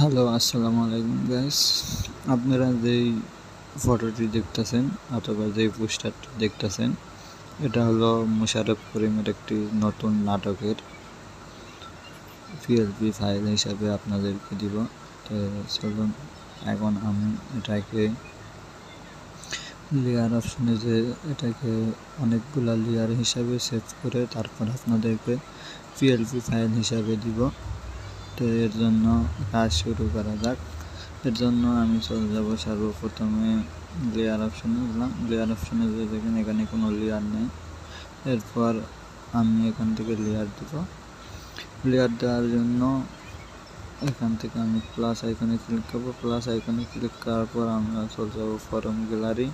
Hello আসসালামু আলাইকুম guys আপনারা যেই ফটোটি দেখতেছেন অথবা যেই পোস্টারটি দেখতেছেন, এটা হলো মুশারফ করিমের একটি নতুন নাটকের পিএলপি ফাইল হিসাবে আপনাদেরকে দিব। তো চলুন, এখন আমি এটাকে লেয়ার অপশনে যে এটাকে অনেকগুলা লেয়ার হিসাবে সেভ করে তারপর আপনাদেরকে পিএলপি ফাইল হিসাবে দিব। তো এর জন্য কাজ শুরু করা যাক। এর জন্য আমি চলে যাব সর্বপ্রথমে লেয়ার অপশনে গেলাম লেয়ার অপশনে যে দেখেন এখানে কোনো লেয়ার নেই। এরপর আমি এখান থেকে লেয়ার দেব। লেয়ার দেওয়ার জন্য এখান থেকে আমি প্লাস আইকনে ক্লিক করব। প্লাস আইকনে ক্লিক করার পর আমরা চলে যাব ফরম গ্যালারি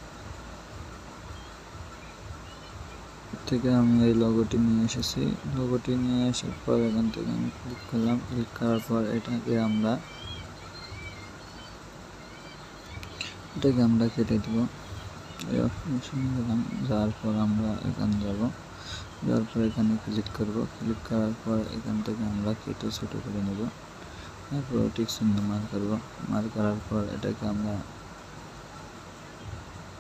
থেকে আমি এই লগোটি নিয়ে এসেছি। লগোটি নিয়ে আসার পর এখান থেকে আমি ক্লিক করলাম। ক্লিক করার পর এটাকে আমরা এটাকে আমরা কেটে দেব। এই অপশনে গেলাম যাওয়ার পর আমরা এখানে যাব। যাওয়ার পর এখানে ক্লিক করব। ক্লিক করার পর এখান থেকে আমরা কেটে ছোটো করে নেব। তারপর ঠিক চিহ্ন মার করব। মার করার পর এটাকে আমরা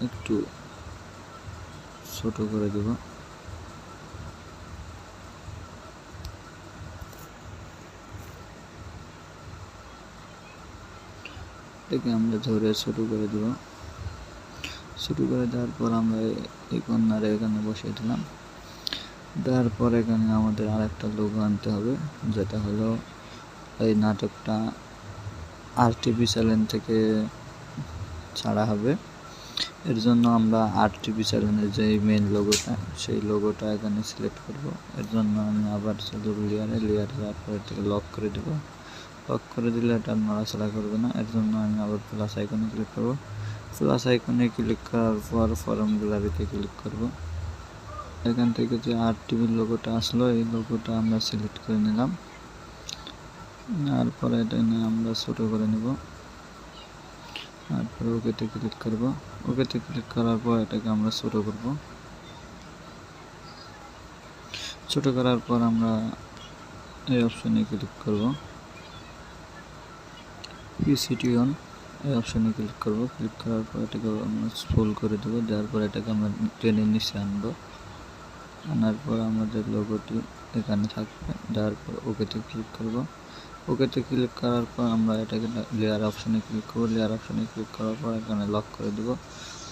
একটু ছোট করে দেব। এটাকে আমরা ধরে শুরু করে দেব। শুরু করে দেওয়ার পর আমরা এই কন্যারে এখানে বসিয়ে দিলাম। দেওয়ার পর এখানে আমাদের আরেকটা লোগো আনতে হবে, যেটা হলো এই নাটকটা আর টিভি থেকে ছাড়া হবে। এর জন্য আমরা আর টিভি চ্যানেলের যে মেন লোগোটা সেই লোগোটা এখানে সিলেক্ট করব। এর জন্য আমি আবার শুধু লেয়ারে লেয়ার যাওয়ার পর এটাকে লক করে দেবো। লক করে দিলে এটা নড়াচড়া করবে না। এর জন্য আমি আবার প্লাস আইকনে ক্লিক করব। প্লাস আইকনে ক্লিক করার পর ফরম গ্যালারিতে ক্লিক করব। এখান থেকে যে আর টিভির লোগোটা আসলো, এই লোগোটা আমরা সিলেক্ট করে নিলাম। নেওয়ার পরে এটা নিয়ে আমরা ছোটো করে নেব। তারপরে ওকেতে ক্লিক করব। ওকেতে ক্লিক করার পর এটাকে আমরা ছোটো করব। ছোটো করার পর আমরা এই অপশনে ক্লিক করব। পিসিটি অন এই অপশানে ক্লিক করব। ক্লিক করার পর এটাকে আমরা স্ক্রোল করে দেবো। দেওয়ার পর এটাকে আমরা ট্রেনের নিচে আনব। আনার পর আমাদের লোগোটি এখানে থাকবে। দেওয়ার পর ওকেতে ক্লিক করব। ওকেতে ক্লিক করার পর আমরা এটাকে লেয়ার অপশানে ক্লিক করব। লেয়ার অপশানে ক্লিক করার পর এখানে লক করে দেব।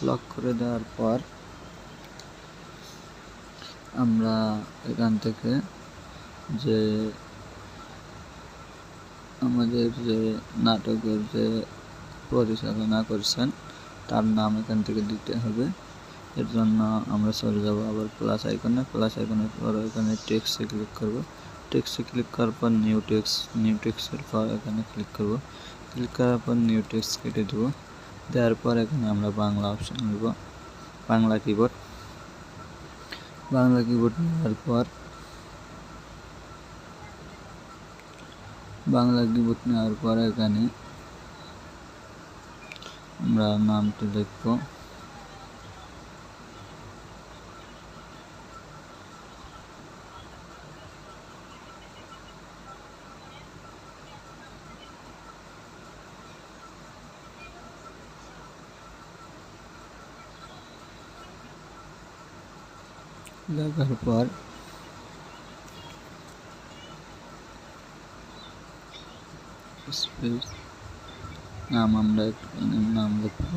লক করে দেওয়ার পর আমরা এখান থেকে যে আমাদের যে নাটকের যে পরিচালনা করছেন, তার নাম এখান থেকে দিতে হবে। এর জন্য আমরা চলে যাব আবার প্লাস আইকনে প্লাস আইকনের পর এখানে টেক্সটে ক্লিক করব। টেক্সটে ক্লিক করার পর নিউ টেক্স নিউ টেক্সের পর এখানে ক্লিক করব। ক্লিক করার পর নিউ টেক্সট কেটে দেব। দেওয়ার পর এখানে আমরা বাংলা অপশন নেব। বাংলা কিবোর্ড বাংলা কিবোর্ড নেওয়ার পর বাংলা কিবোর্ড নেওয়ার পর এখানে আমরা নামটি লিখব লেখার পর স্পেস নাম আমরা নাম লিখব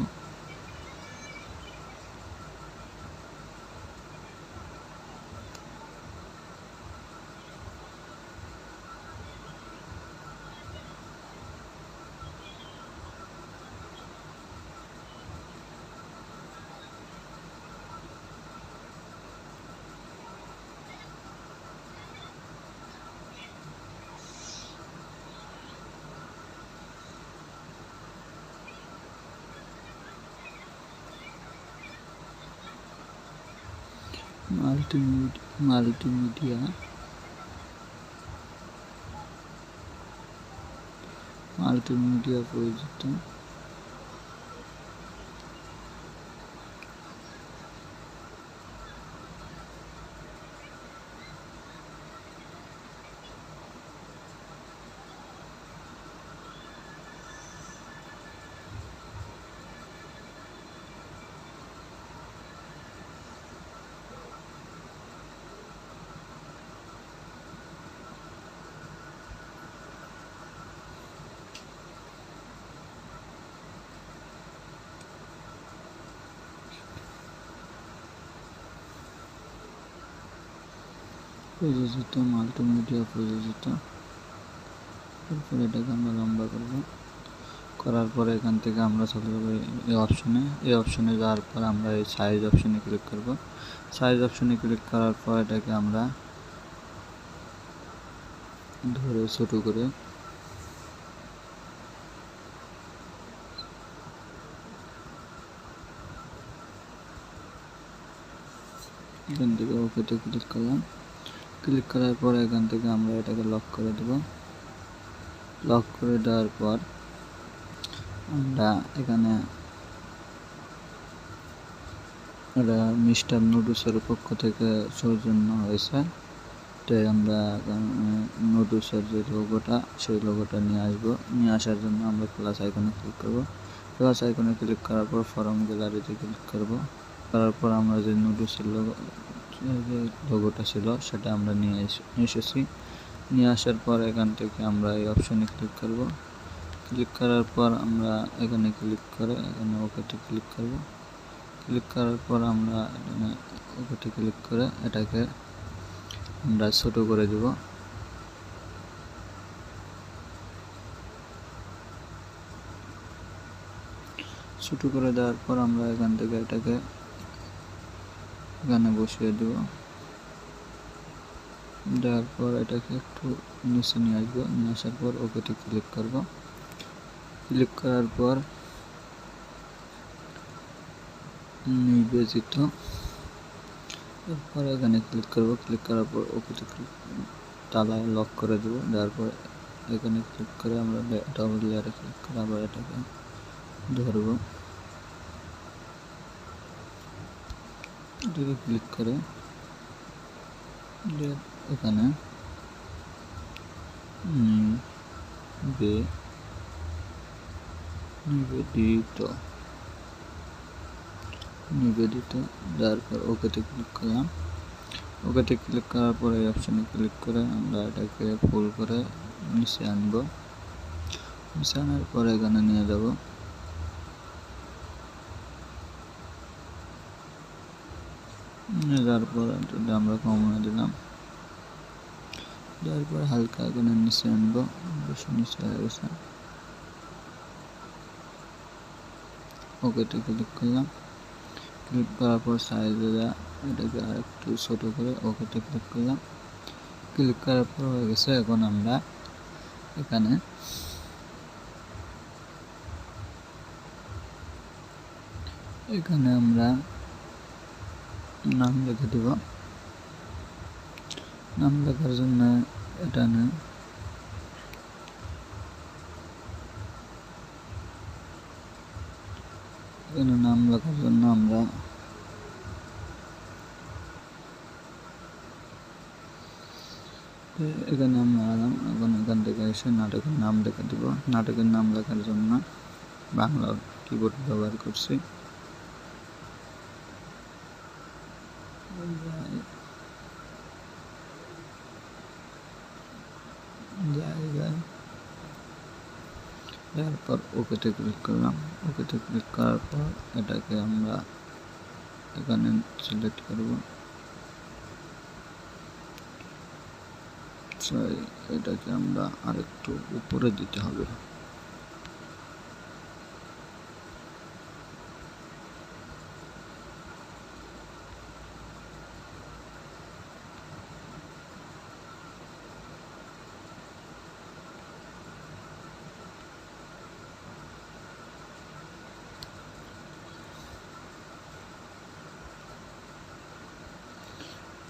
মাল্টিমিডিয়া মাল্টিমিডিয়া মাল্টিমিডিয়া প্রয়োজিত প্রযোজিত মাল্টিমিডিয়া প্রযোজিত। তারপর এটাকে আমরা লম্বা করব। করার পরে এখান থেকে আমরা চলে যাব এই অপশনে এই অপশনে যাওয়ার পর আমরা এই সাইজ অপশনে ক্লিক করব। সাইজ অপশনে ক্লিক করার পর এটাকে আমরা ধরে ছোট করে এখান থেকে ওকেতে ক্লিক করলাম। ক্লিক করার পর এখান থেকে আমরা এটাকে লক করে দেব। লক করে দেওয়ার পর আমরা এখানে এটা মিস্টার নুডলসের পক্ষ থেকে সৌজন্য হয়েছে। তাই আমরা নুডুসের যে লোগোটা সেই লোগোটা নিয়ে আসব। নিয়ে আসার জন্য আমরা প্লাস আইকনে ক্লিক করব। প্লাস আইকনে ক্লিক করার পর ফরম গ্যালারিতে ক্লিক করব। করার পর আমরা যে নুডুসের লোগো যে লোগোটা ছিল, সেটা আমরা নিয়ে এসেছি। নিয়ে আসার পর এখান থেকে আমরা এই অপশনে ক্লিক করব। ক্লিক করার পর আমরা এখানে ক্লিক করে, এখানে ওকেতে ক্লিক করব। ক্লিক করার পর আমরা এখানে ওকেতে ক্লিক করে এটাকে আমরা ছোট করে দেব। ছোট করে দেওয়ার পর আমরা এখান থেকে এটাকে এখানে বসিয়ে দেব। দেওয়ার পর এটাকে একটু নিচে নিয়ে আসব। নিয়ে আসার পর ওকেতে ক্লিক করব। ক্লিক করার পর নিবেদিত এরপর এখানে ক্লিক করব। ক্লিক করার পর ওকেতে ক্লিক তালায় লক করে দেব। দেওয়ার পর এখানে ক্লিক করে আমরা ডাবল লেয়ারে ক্লিক করে আবার এটাকে ধরবো। এটাকে ক্লিক করে। এখানে। নিবে। নিবেদিত নিবেদিত দেওয়ার পর ওকেতে ক্লিক করলাম। ওকেতে ক্লিক করার পরে এই অপশানে ক্লিক করে আমরা এটাকে ফুল করে নিচে আনব। নিচে আনার পরে এখানে নিয়ে যাব। নিয়ে যাওয়ার পর যদি আমরা কমনে দিলাম দেওয়ার পর হালকা এখানে নিচে আনব বেশি নিচে হয়ে গেছে। ওকেতে ক্লিক করলাম। ক্লিক করার পর সাইজে এটাকে আর একটু ছোটো করে ওকেতে ক্লিক করলাম। ক্লিক করার পর হয়ে গেছে এখন আমরা এখানে এখানে আমরা নাম লিখে দেব। নাম লেখার জন্য এটা না। এখানে নাম লেখার জন্য আমরা এখানে আমরা আলাম। এখন এখান থেকে এসে নাটকের নাম লিখে দেব। নাটকের নাম লেখার জন্য বাংলা কিবোর্ড ব্যবহার করছি। জায়গায়। ওকেতে ক্লিক করলাম। ওকেতে ক্লিক করার পর এটাকে আমরা এখানে সিলেক্ট করব। এটাকে আমরা আরেকটু উপরে দিতে হবে।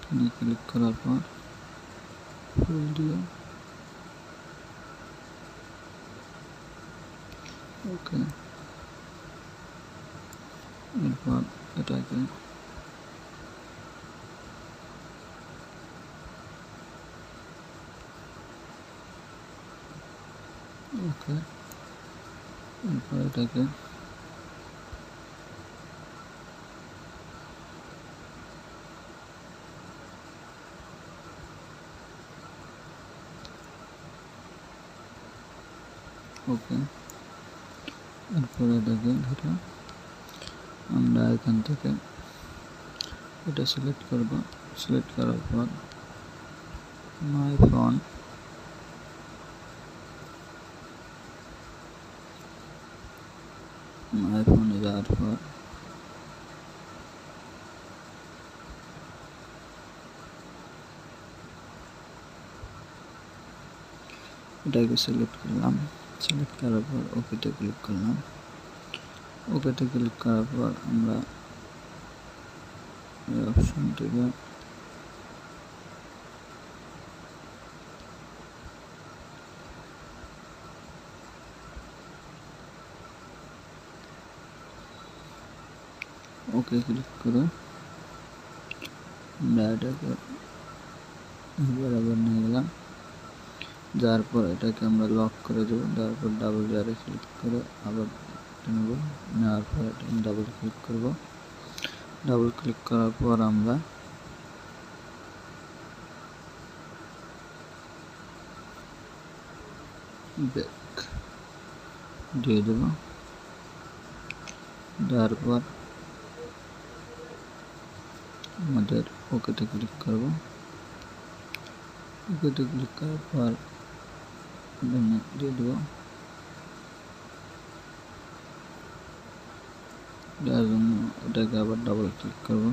এখানে ক্লিক করার পর ফুল দিয়ে ওকে এরপর এটাকে ওকে এরপর এটাকে ওকে এরপর এটাকে ধরে আমরা এখান থেকে এটা সিলেক্ট করব সিলেক্ট করার পর মাই ফোন মাই ফোনে যাওয়ার পর এটাকে সিলেক্ট করলাম সিলেক্ট করার পর ওকেতে ক্লিক করলাম। ওকেতে ক্লিক করার পর আমরা এই অপশন ওকে ক্লিক করে আমরা এটাকে বরাবর নিয়ে গেলাম। যার পর এটাকে আমরা লক করে দেবো, দেওয়ার পর ডাবল জারে ক্লিক করে আবার নেব, নেওয়ার পর এটা ডাবল ক্লিক করব। ডাবল ক্লিক করার পর আমরা ব্যাক দিয়ে দেবো। দেওয়ার পর আমাদের ওকেতে ক্লিক করব। ওকেতে ক্লিক করার পর এখানে দিয়ে দেবো দেওয়ার জন্য এটাকে আবার ডাবল ক্লিক করব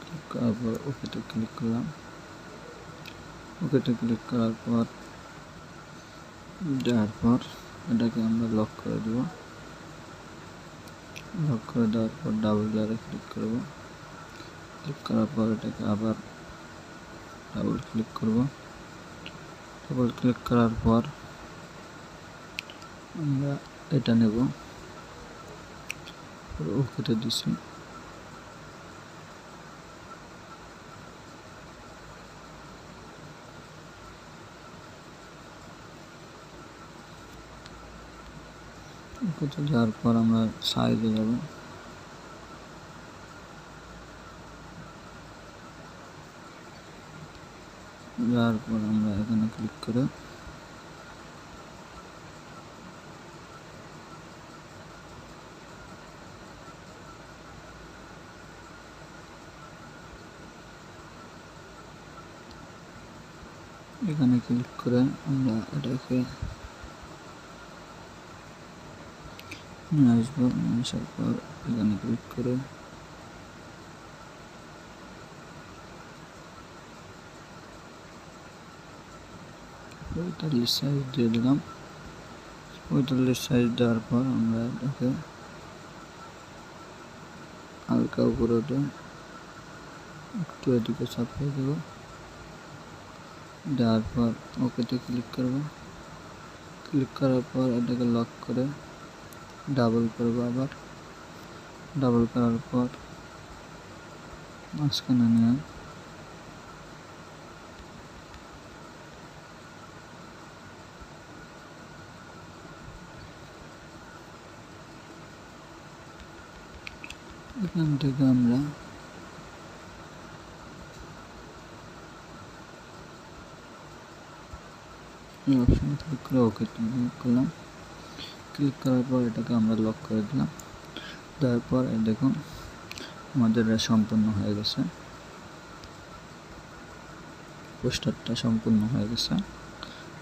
ক্লিক করার পর ওকেতে ক্লিক করলাম ওকেতে ক্লিক করার পর দেওয়ার পর এটাকে আমরা লক করে দেব লক করে দেওয়ার পর ডাবল জারে ক্লিক করব ক্লিক করার পর এটাকে আবার ডাবল ক্লিক করব ডাবল ক্লিক করার পর আমরা এটা নেব। ওকেতে দিছি। ওকেতে যাওয়ার পর আমরা সাইজে যাব। যাওয়ার পর আমরা এখানে ক্লিক করে এখানে ক্লিক করে আমরা এটাকে নিয়ে আসব আসার পর এখানে ক্লিক করে পঁয়তাল্লিশ সাইজ দিয়ে দিলাম। পঁয়তাল্লিশ সাইজ দেওয়ার পর আমরা এটাকে হালকা উপরে একটু এদিকে চাপিয়ে দেবো। দেওয়ার পর ওকেতে ক্লিক করব। ক্লিক করার পর এটাকে লক করে ডাবল করব আবার। ডাবল করার পর মাঝখানে নিয়ে এখান থেকে আমরা এই ক্লিক করে ওকে ক্লিক করলাম। ক্লিক করার পর এটাকে আমরা লক করে দিলাম। তারপর দেখুন, আমাদের সম্পূর্ণ হয়ে গেছে। পোস্টারটা সম্পূর্ণ হয়ে গেছে।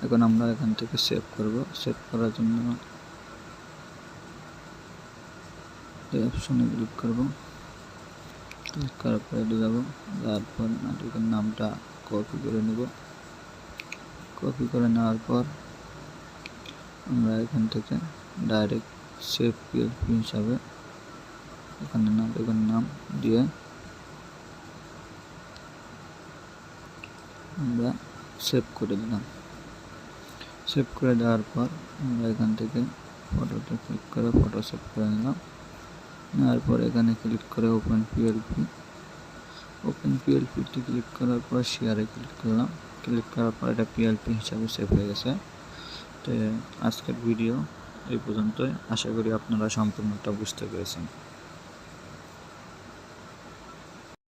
এখন আমরা এখান থেকে সেভ করব। সেভ করার জন্য এই অপশনে ক্লিক করব। ক্লিক করার পরে এটা যাব। তারপর পর নাটকের নামটা কপি করে নেব। কপি করে নেওয়ার পর আমরা এখান থেকে ডাইরেক্ট সেভ পিএলপি হিসাবে এখানে নাটকের নাম দিয়ে আমরা সেভ করে দিলাম। সেভ করে দেওয়ার পর আমরা এখান থেকে ফটোটা ক্লিক করে ফটো সেভ করে নিলাম। নেওয়ার পর এখানে ক্লিক করে ওপেন পিএলপি ওপেন পিএলপিটি ক্লিক করার পর শেয়ারে ক্লিক করলাম। ক্লিক করার পর এটা পিএলপি হিসাবে সেভ হয়ে গেছে। তো আজকের ভিডিও এই পর্যন্তই। আশা করি আপনারা সম্পূর্ণটা বুঝতে পেরেছেন।